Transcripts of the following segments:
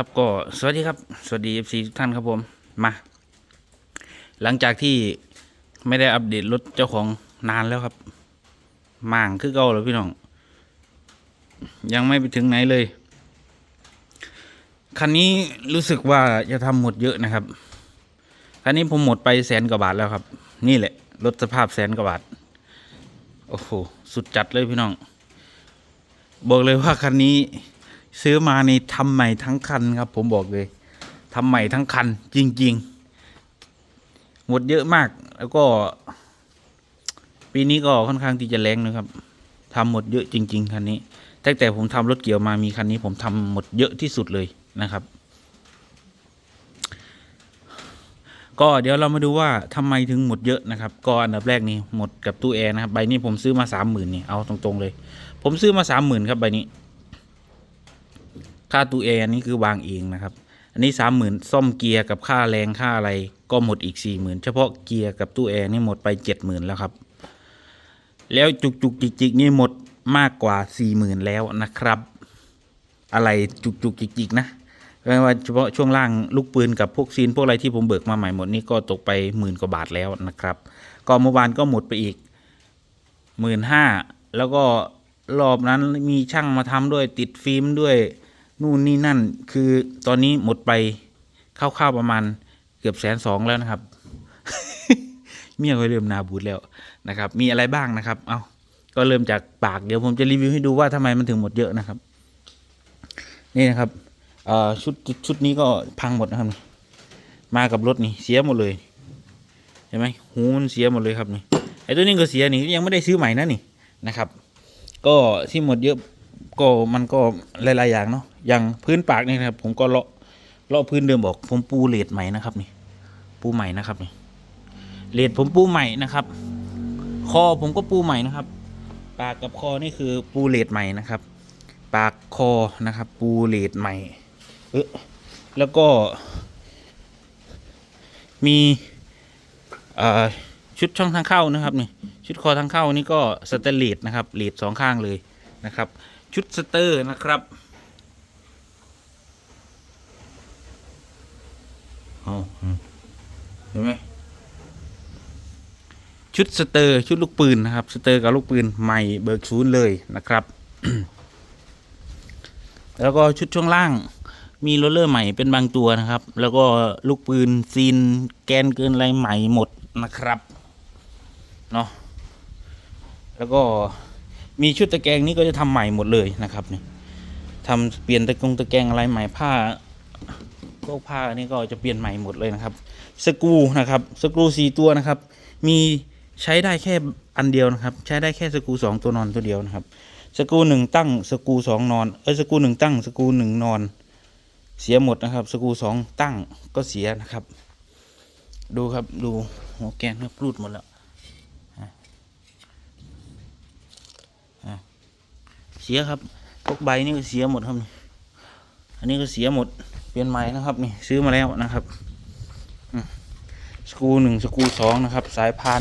ครับก็สวัสดีครับ สวัสดี FC ทุกท่านครับผมมา หลังจากที่ไม่ได้อัปเดตรถเจ้าของนานแล้วครับม่างคือเก่าแล้วพี่น้อง ยังไม่ไปถึงไหนเลย คันนี้รู้สึกว่าจะทำหมดเยอะนะครับ คันนี้ผมหมดไปแสนกว่าบาทแล้วครับ นี่แหละรถสภาพแสนกว่าบาท โอ้โห สุดจัดเลยพี่น้อง บอกเลยว่าคันนี้ ซื้อมาในทำใหม่ทั้งคันครับ ผมบอกเลยทำใหม่ทั้งคัน จริง ๆ หมดเยอะมาก แล้วก็ ปีนี้ก็ค่อนข้างที่จะแรงนะครับทำหมดเยอะจริง ๆคันนี้ตั้งแต่ผมทำรถเกี่ยวมามีคันนี้ผมทำหมดเยอะที่สุดเลยนะครับ ก็เดี๋ยวเรามาดูว่าทำไมถึงหมดเยอะนะครับ ก็อันดับแรกนี่หมดกับตู้แอร์นะครับใบนี้ผมซื้อมาสามหมื่นนี่เอาตรงๆเลย ผมซื้อมาสามหมื่นครับใบนี้ ค่าตู้แอร์อันนี้คือวางเองนะครับ อันนี้สามหมื่นซ่อมเกียร์กับค่าแรงค่าอะไรก็หมดอีกสี่หมื่นเฉพาะเกียร์กับตู้แอร์นี่หมดไปเจ็ดหมื่นแล้วครับ แล้วจุกจุกจิกจิกนี่หมดมากกว่าสี่หมื่นแล้วนะครับ อะไรจุกจุกจิกจิกนะไม่ว่าเฉพาะช่วงล่างลูกปืนกับพวกซีนพวกอะไรที่ผมเบิกมาใหม่หมดนี่ก็ตกไปหมื่นกว่าบาทแล้วนะครับ ก็เมื่อวานก็หมดไปอีกหมื่นห้าแล้วก็รอบนั้นมีช่างมาทำด้วยติดฟิล์มด้วย นู่นนี่นั่นคือตอนนี้หมดไปคร่าวๆประมาณเกือบแสนสองแล้วนะครับ เมียก็เริ่มนาบูดแล้วนะครับ มีอะไรบ้างนะครับ เอาก็เริ่มจากปากเดี๋ยวผมจะรีวิวให้ดูว่าทำไมมันถึงหมดเยอะนะครับ นี่นะครับเอ่อชุดชุดนี้ก็พังหมดนะครับนี่มากับรถนี่เสียหมดเลยเห็นไหมหูมันเสียหมดเลยครับนี่ไอ้ตัวนี้ก็เสียนี่ยังไม่ได้ซื้อใหม่นะนี่นะครับ ก็ที่หมดเยอะ ก็มันก็หลายๆอย่างเนาะอย่างพื้นปากนี่นะครับ ผมก็เลาะเลาะพื้นเดิมบอก ผมปูเลดใหม่นะครับนี่ ปูใหม่นะครับนี่เลดผมปูใหม่นะครับ คอผมก็ปูใหม่นะครับ ปากกับคอนี่คือปูเลดใหม่นะครับ ปากคอนะครับ ปูเลดใหม่เออแล้วก็ มีชุดช่องทางเข้านะครับนี่ชุดคอทางเข้านี่ก็สเตนเลสนะครับเลดสองข้างเลยนะครับ ชุดสเตอร์นะครับเห็นไหมชุดสเตอร์ชุดลูกปืนนะครับ สเตอร์กับลูกปืนใหม่เบิกศูนย์เลยนะครับ แล้วก็ชุดช่วงล่างมีโรลเลอร์ใหม่เป็นบางตัวนะครับ แล้วก็ลูกปืนซีนแกนเกินอะไรใหม่หมดนะครับเนาะแล้วก็ มีชุดตะแกรงนี้ก็จะทำใหม่หมดเลยนะครับเนี่ยทำเปลี่ยนตะกงตะแกรงอะไรใหม่ผ้าพวกผ้านี่ก็จะเปลี่ยนใหม่หมดเลยนะครับ สกรูนะครับ สกรูสี่ตัวนะครับ มีใช้ได้แค่อันเดียวนะครับ ใช้ได้แค่สกรูสองตัวนอนตัวเดียวนะครับ สกรูหนึ่งตั้ง สกรูสองนอน เอ้ยสกรูหนึ่งตั้ง สกรูหนึ่งนอน เสียหมดนะครับ สกรูสองตั้งก็เสียนะครับ ดูครับดูหัวแกนครับรูดหมดแล้วอะอะเสียครับพวกใบนี่ก็เสียหมดครับนี่อันนี้ก็เสียหมดเปลี่ยนใหม่นะครับนี่ซื้อมาแล้วนะครับสกูหนึ่งสกูสองนะครับ สายพาน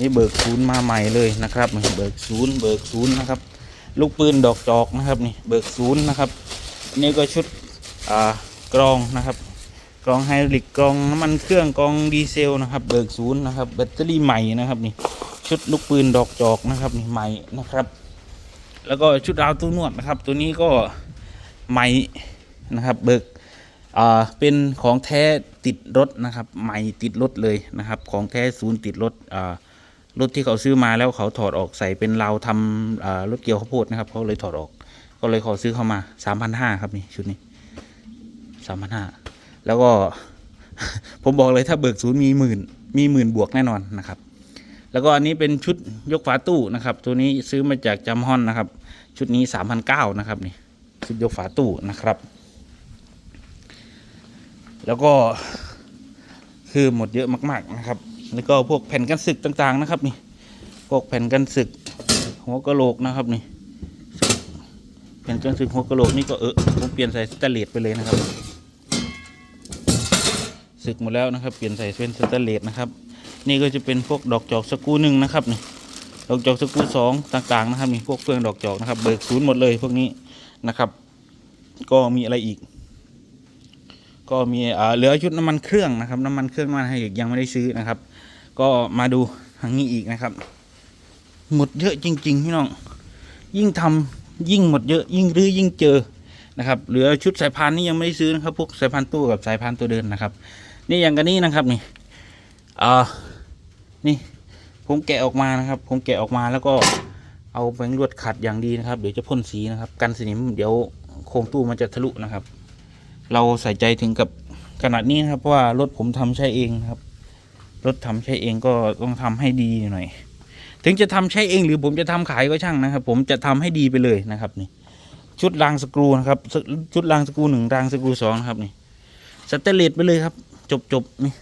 นี่เบิกศูนย์มาใหม่เลยนะครับนี่เบิกศูนย์เบิกศูนย์นะครับ ลูกปืนดอกจอกนะครับนี่เบิกศูนย์นะครับอันนี่ก็ชุดอ่ากรองนะครับกรองไฮดรอลิกกรองน้ำมันเครื่องกรองดีเซลนะครับ เบิกศูนย์นะครับแบตเตอรี่ใหม่นะครับนี่ชุดลูกปืนดอกจอกนะครับนี่ใหม่นะครับ แล้วก็ชุดราวตู้นวดนะครับ ตัวนี้ก็ใหมนะครับ เบิกเป็นของแท้ติดรถนะครับใหม่ติดรถเลยนะครับ ของแท้ศูนย์ติดรถรถที่เขาซื้อมาแล้วเขาถอดออกใส่เป็นเราทำรถเกี่ยวข้าวโพดนะครับเขาเลยถอดออก ก็เลยขอซื้อเข้ามาสามพันห้าครับนี่ชุดนี้สามพันห้าแล้วก็ผมบอกเลยถ้าเบิกศูนย์มีหมื่นมีหมื่นบวกแน่นอนนะครับ แล้วก็อันนี้เป็นชุดยกฝาตู้นะครับ ตัวนี้ซื้อมาจากจำฮอนนะครับ ชุดนี้สามพันเก้านะครับนี่ชุดยกฝาตู้นะครับ แล้วก็คือหมดเยอะมากๆนะครับ แล้วก็พวกแผ่นกันศึกต่างๆนะครับนี่พวกแผ่นกันศึก หัวกะโหลกนะครับนี่แผ่นกันศึกหัวกะโหลกนี่ก็เออผมเปลี่ยนใส่สแตนเลสไปเลยนะครับศึกหมดแล้วนะครับ เปลี่ยนใส่เป็นสแตนเลสนะครับ นี่ก็จะเป็นพวกดอกจอกสกูหนึ่งนะครับนี่ดอกจอกสกูสองต่างๆนะครับนี่พวกเฟืองดอกจอกนะครับ เบิกศูนย์หมดเลยพวกนี้นะครับ ก็มีอะไรอีก ก็มีเอ่อเหลือชุดน้ำมันเครื่องนะครับ น้ำมันเครื่องมันไฮดรอลิกยังไม่ได้ซื้อนะครับ ก็มาดูทางนี้อีกนะครับ หมดเยอะจริงๆพี่น้องยิ่งทำยิ่งหมดเยอะยิ่งรื้อยิ่งเจอนะครับเหลือชุดสายพานนี่ยังไม่ได้ซื้อนะครับ พวกสายพานตู้กับสายพานตัวเดินนะครับ นี่อย่างกันนี้นะครับนี่อ่า นี่ผมแกะออกมานะครับ ผมแกะออกมาแล้วก็เอาแบงลวดขัดอย่างดีนะครับ เดี๋ยวจะพ่นสีนะครับ กันสนิมเดี๋ยวโครงตู้มันจะทะลุนะครับ เราใส่ใจถึงกับขนาดนี้นะครับเพราะว่ารถผมทำใช้เองนะครับ รถทำใช้เองก็ต้องทำให้ดีหน่อย ถึงจะทำใช้เองหรือผมจะทำขายก็ช่างนะครับ ผมจะทำให้ดีไปเลยนะครับนี่ ชุดรางสกรูนะครับ ชุดรางสกรูหนึ่งรางสกรูสองนะครับนี่สเตนเลสไปเลยครับ จบจบนี่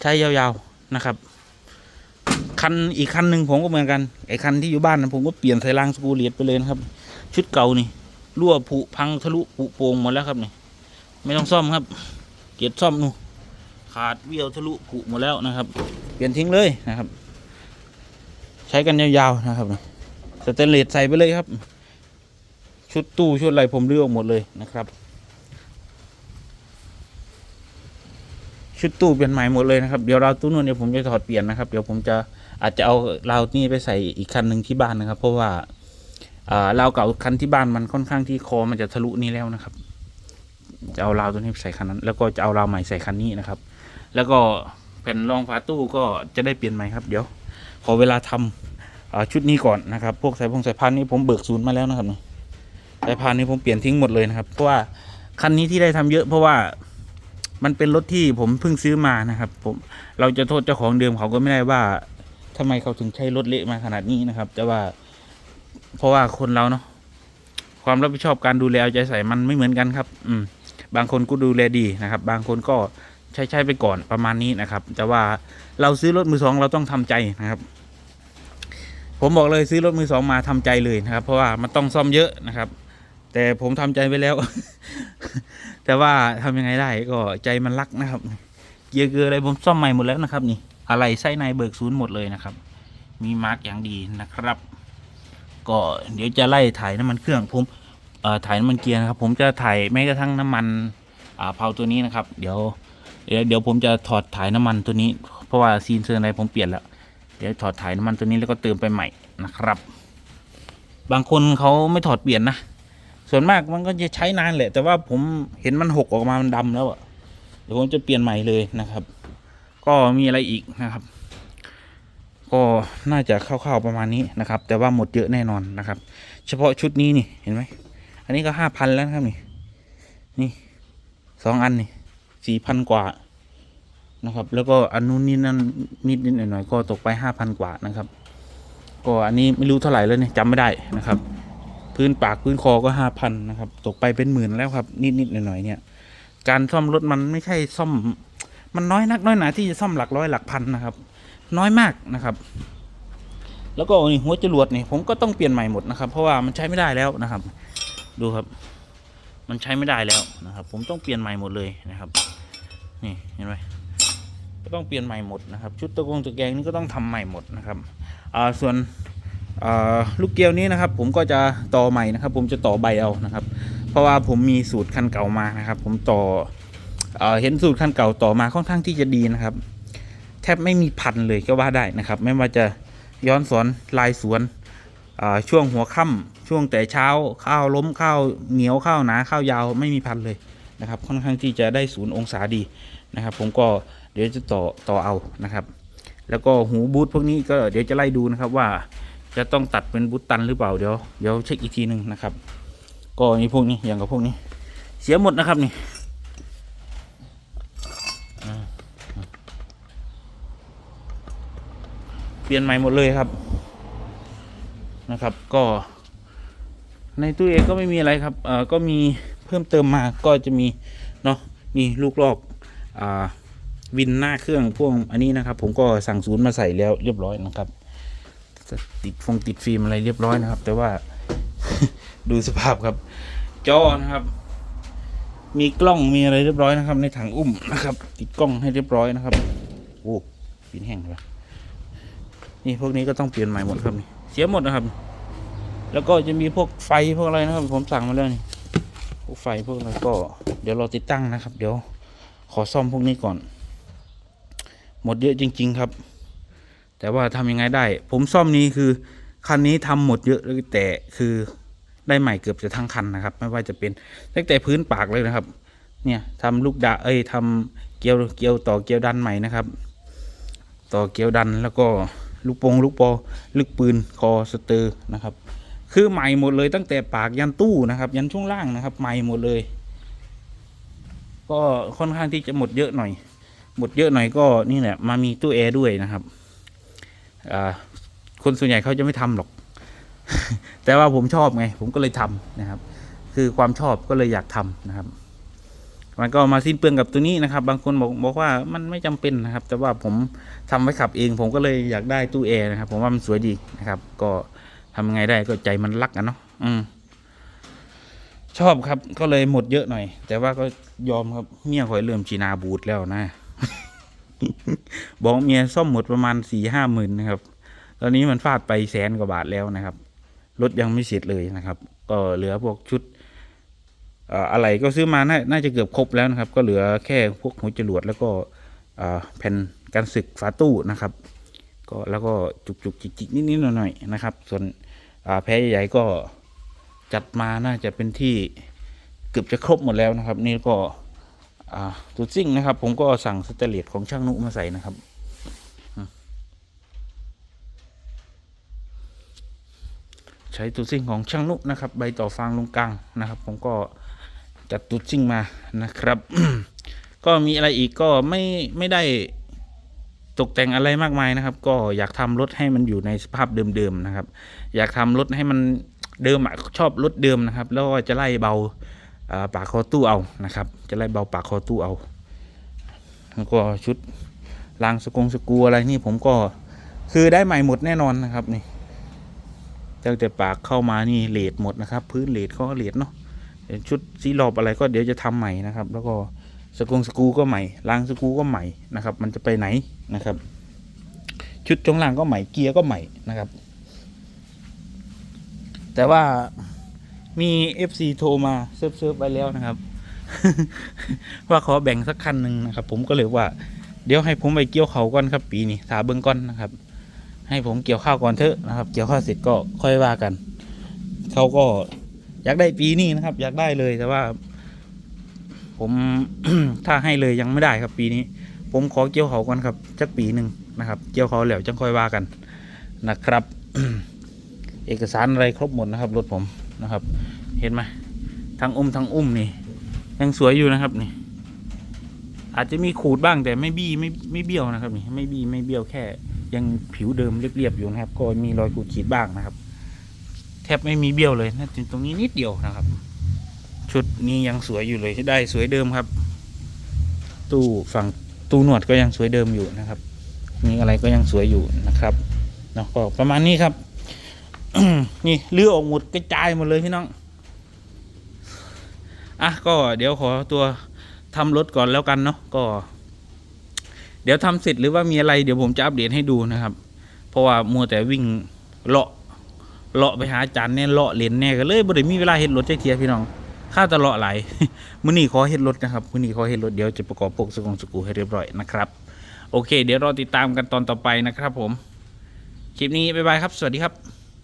ใช้ยาวๆ นะครับ คันอีกคันหนึ่งผมก็เหมือนกัน ไอ้คันที่อยู่บ้านนะผมก็เปลี่ยนใส่รางสกูเลสไปเลยนะครับ ชุดเก่านี่รั่วผุพังทะลุผุโป่งหมดแล้วครับนี่ไม่ต้องซ่อมครับ เกียรซ่อมนู่ขาดเบี้ยวทะลุผุหมดแล้วนะครับ เปลี่ยนทิ้งเลยนะครับ ใช้กันยาวๆนะครับสเตนเลสใส่ไปเลยครับ ชุดตู้ชุดอะไรผมเลือกหมดเลยนะครับ ชุดตู้เปลี่ยนใหม่หมดเลยนะครับเดี๋ยวเราวตู้นู้นเดี๋ยวผมจะถอดเปลี่ยนนะครับเดี๋ยวผมจะอาจจะเอาราวนี่ไปใส่อีกคันหนึ่งที่บ้านนะครับ เพราะว่าราวเก่าคันที่บ้านมันค่อนข้างที่คอมันจะทะลุนี่แล้วนะครับ จะเอาราวตัวนี้ใส่คันนั้น แล้วก็จะเอาราวใหม่ใส่คันนี้นะครับ แล้วก็แผ่นรองฝาตู้ก็จะได้เปลี่ยนใหม่ครับ เดี๋ยวขอเวลาทำอ่าชุดนี้ก่อนนะครับ พวกสายพงสายพานนี้ผมเบิกศูนย์มาแล้วนะครับนี่สายพานนี้ผมเปลี่ยนทิ้งหมดเลยนะครับ เพราะว่าคันนี้ที่ได้ทำเยอะเพราะว่า มันเป็นรถที่ผมเพิ่งซื้อมานะครับ ผมเราจะโทษเจ้าของเดิมเขาก็ไม่ได้ว่าทำไมเขาถึงใช้รถเละมาขนาดนี้นะครับ แต่ว่า เพราะว่าคนเราเนาะความรับผิดชอบการดูแลเอาใจใส่มันไม่เหมือนกันครับ อืม บางคนก็ดูแลดีนะครับ บางคนก็ใช้ใช้ไปก่อนประมาณนี้นะครับ แต่ว่าเราซื้อรถมือสองเราต้องทำใจนะครับ ผมบอกเลยซื้อรถมือสองมาทำใจเลยนะครับ เพราะว่ามันต้องซ่อมเยอะนะครับ แต่ผมทำใจไปแล้ว แต่ว่าทำยังไงได้ก็ใจมันรักนะครับ เกียร์เกลืออะไรผมซ่อมใหม่หมดแล้วนะครับ นี่ อะไรไส้ในเบิกศูนย์หมดเลยนะครับ มีมาร์กอย่างดีนะครับ ก็เดี๋ยวจะไล่ถ่ายน้ำมันเครื่องผมถ่ายน้ำมันเกียร์นะครับ ผมจะถ่ายแม้กระทั่งน้ำมันเผาตัวนี้นะครับ เดี๋ยวเดี๋ยวเดี๋ยวผมจะถอดถ่ายน้ำมันตัวนี้ เพราะว่าซีนเซอร์อะไรผมเปลี่ยนแล้ว เดี๋ยวถอดถ่ายน้ำมันตัวนี้แล้วก็เติมไปใหม่นะครับ บางคนเขาไม่ถอดเปลี่ยนนะ ส่วนมากมันก็จะใช้นานแหละ แต่ว่าผมเห็นมันหกออกมามันดำแล้วอะเดี๋ยวผมจะเปลี่ยนใหม่เลยนะครับ ก็มีอะไรอีกนะครับ ก็น่าจะคร่าวๆประมาณนี้นะครับ แต่ว่าหมดเยอะแน่นอนนะครับ เฉพาะชุดนี้นี่เห็นไหมอันนี้ก็ห้าพันแล้วครับนี่นี่สองอันนี่สี่พันกว่านะครับ แล้วก็อันนู้นนี่นั่นนิดนิดหน่อยหน่อยก็ตกไปห้าพันกว่านะครับ ก็อันนี้ไม่รู้เท่าไหร่แล้วเนี่ยจำไม่ได้นะครับ พื้นปากพื้นคอก็ห้าพันนะครับ ตกไปเป็นหมื่นแล้วครับ นิดนิดหน่อยหน่อยๆเนี่ย การซ่อมรถมันไม่ใช่ซ่อม มันน้อยนักน้อยหนาที่จะซ่อมหลักร้อยหลักพันนะครับ น้อยมากนะครับ แล้วก็หัวจรวดนี่ผมก็ต้องเปลี่ยนใหม่หมดนะครับ เพราะว่ามันใช้ไม่ได้แล้วนะครับ ดูครับ มันใช้ไม่ได้แล้วนะครับ ผมต้องเปลี่ยนใหม่หมดเลยนะครับ นี่เห็นไหมก็ต้องเปลี่ยนใหม่หมดนะครับ ชุดตะกงตะแกรงนี่ก็ต้องทำใหม่หมดนะครับอ่าส่วน ลูกเกลียวนี้นะครับผมก็จะต่อใหม่นะครับ ผมจะต่อใบเอานะครับ เพราะว่าผมมีสูตรคันเก่ามานะครับ ผมต่อเอเห็นสูตรคันเก่าต่อมาค่อนข้างที่จะดีนะครับ แทบไม่มีพันเลยก็ว่าได้นะครับ ไม่ว่าจะย้อนสอนลายสวนช่วงหัวค่ำช่วงแต่เช้าข้าวล้มข้าวเหนียวข้าวหนาข้าวยาวไม่มีพันเลยนะครับ ค่อนข้างที่จะได้ศูนย์องศาดีนะครับ ผมก็เดี๋ยวจะต่อต่อเอานะครับ แล้วก็หูบูทพวกนี้ก็เดี๋ยวจะไล่ดูนะครับว่า จะต้องตัดเป็นบูทตันหรือเปล่าเดี๋ยวเดี๋ยวเช็คอีกทีหนึ่งนะครับ ก็นี่พวกนี้อย่างกับพวกนี้ เสียหมดนะครับนี่เปลี่ยนใหม่หมดเลยครับนะครับ ก็ ในตู้เองก็ไม่มีอะไรครับเอ่อก็มีเพิ่มเติมมาก็จะมีเนาะนี่ลูกลอกอ่าวินหน้าเครื่องพวกอันนี้นะครับ ผมก็สั่งศูนย์มาใส่แล้วเรียบร้อยนะครับ ติดฟงติดฟิล์มอะไรเรียบร้อยนะครับ แต่ว่าดูสภาพครับ จอนะครับ มีกล้องมีอะไรเรียบร้อยนะครับ ในถังอุ้มนะครับ ติดกล้องให้เรียบร้อยนะครับโอ้ปินแห้งเลยนี่พวกนี้ก็ต้องเปลี่ยนใหม่หมดครับนี่เสียหมดนะครับ แล้วก็จะมีพวกไฟพวกอะไรนะครับ ผมสั่งมาแล้วนี่พวกไฟพวกอะไรก็ เดี๋ยวเราติดตั้งนะครับ เดี๋ยวขอซ่อมพวกนี้ก่อน หมดเยอะจริง ๆ ครับ แต่ว่าทำยังไงได้ ผมซ่อมนี้คือคันนี้ทำหมดเยอะเลยแต่คือได้ใหม่เกือบจะทั้งคันนะครับ ไม่ว่าจะเป็นตั้งแต่พื้นปากเลยนะครับ เนี่ยทำลูกดาเอ้ยทำเกลียวเกลียวต่อเกลียวดันใหม่นะครับ ต่อเกลียวดันแล้วก็ลูกโปงลูกปอลูกปืนคอสเตอร์นะครับ คือใหม่หมดเลยตั้งแต่ปากยันตู้นะครับ ยันช่วงล่างนะครับ ใหม่หมดเลย ก็ค่อนข้างที่จะหมดเยอะหน่อย หมดเยอะหน่อยก็นี่แหละมามีตู้แอร์ด้วยนะครับ คนส่วนใหญ่เขาจะไม่ทำหรอก แต่ว่าผมชอบไง ผมก็เลยทำนะครับ คือความชอบก็เลยอยากทำนะครับ มันก็มาสิ้นเปลืองกับตัวนี้นะครับ บางคนบอกบอกว่ามันไม่จำเป็นนะครับ แต่ว่าผมทำไว้ขับเอง ผมก็เลยอยากได้ตู้แอร์นะครับ ผมว่ามันสวยดีนะครับ ก็ทำยังไงได้ก็ใจมันรักอะเนาะอืมชอบครับ ก็เลยหมดเยอะหน่อย แต่ว่าก็ยอมครับเมียคอยเริ่มชีนาบูดแล้วนะ บอกเมียซ่อมหมดประมาณสี่ห้าหมื่นนะครับ ตอนนี้มันฟาดไปแสนกว่าบาทแล้วนะครับ รถยังไม่เสร็จเลยนะครับ ก็เหลือพวกชุดอะไรก็ซื้อมาน่าจะเกือบครบแล้วนะครับ ก็เหลือแค่พวกหัวจรวดแล้วก็แผ่นกันศึกฝาตู้นะครับ ก็แล้วก็จุกจุกจิกจิกนิดนิดหน่อยหน่อยๆนะครับ ส่วนแพ้ใหญ่ๆก็จัดมาน่าจะเป็นที่เกือบจะครบหมดแล้วนะครับ นี่ก็ ตูดซิ่งนะครับ ผมก็สั่งสเตเลสของช่างนุมาใส่นะครับใช้ตูดซิ่งของช่างนุนะครับ ใบต่อฟางลงกลางนะครับ ผมก็จัดตูดซิ่งมานะครับ ก็มีอะไรอีกก็ไม่ไม่ได้ตกแต่งอะไรมากมายนะครับ ก็อยากทำรถให้มันอยู่ในสภาพเดิมๆนะครับ อยากทำรถให้มันเดิมอะชอบรถเดิมนะครับ แล้วก็จะไล่เบา ปากคอตู้เอานะครับ จะไล่เบาปากคอตู้เอา แล้วก็ชุดรางสกงสกรูอะไรนี่ผมก็คือได้ใหม่หมดแน่นอนนะครับนี่ตั้งแต่ปากเข้ามานี่เลดหมดนะครับ พื้นเลดเขาก็เลดเนาะชุดซีรอบอะไรก็เดี๋ยวจะทำใหม่นะครับ แล้วก็สกงสกรูก็ใหม่รางสกรูก็ใหม่นะครับ มันจะไปไหนนะครับ ชุดจงล่างก็ใหม่เกียร์ก็ใหม่นะครับ แต่ว่า มี FC โทรมาเซิร์ฟเซิร์ฟไปแล้วนะครับ ว่าขอแบ่งสักคันหนึ่งนะครับ ผมก็เลยว่า เดี๋ยวให้ผมไปเกี่ยวเขาก่อนครับ ปีนี้ถาเบิ้งก่อนนะครับ ให้ผมเกี่ยวข้าวก่อนเถอะนะครับ เกี่ยวข้าวเสร็จก็ค่อยว่ากันเขาก็อยากได้ปีนี้นะครับ อยากได้เลยแต่ว่า ผมถ้าให้เลยยังไม่ได้ครับ ปีนี้ ผมขอเกี่ยวเขาก่อนครับจักปีหนึ่งนะครับ เกี่ยวเขาแล้วจังค่อยว่ากันนะครับ เอกสารอะไรครบหมดนะครับรถผม นะครับ เห็นไหมทั้งอุ้มทั้งอุ้มนี่ ยังสวยอยู่นะครับนี่ อาจจะมีขูดบ้างแต่ไม่บี้ไม่ไม่เบี้ยวนะครับนี่ไม่บี้ไม่เบี้ยวแค่ ยังผิวเดิมเรียบๆอยู่นะครับ ก็มีรอยขูดขีดบ้างนะครับ แทบไม่มีเบี้ยวเลยนะตรงนี้นิดเดียวนะครับ ชุดนี้ยังสวยอยู่เลยได้สวยเดิมครับ ตู้ฝั่งตู้หนวดก็ยังสวยเดิมอยู่นะครับ นี่อะไรก็ยังสวยอยู่นะครับเนาะก็ประมาณนี้ครับ นี่เลือออกหมดกระจายหมดเลยพี่น้อง อะก็เดี๋ยวขอตัวทำรถก่อนแล้วกันเนาะก็ เดี๋ยวทำเสร็จหรือว่ามีอะไรเดี๋ยวผมจะอัปเดตให้ดูนะครับ เพราะว่ามัวแต่วิ่งเลาะเลาะไปหาอาจารย์เนี่ยเลาะเหรียญแน่ก็เลยบ่ได้มีเวลาเฮ็ดรถเจักเทียพี่น้องข้าแตเลาะไหลายมื้อนี้ขอเฮ็ดรถนะครับมื้อนี้ขอเฮ็ดรถเดี๋ยวจะประกอบพวกสกงสกรูให้เรียบร้อยนะครับ โอเค เดี๋ยวรอติดตามกันตอนต่อไปนะครับ ผมคลิปนี้บ๊ายบายครับ สวัสดีครับ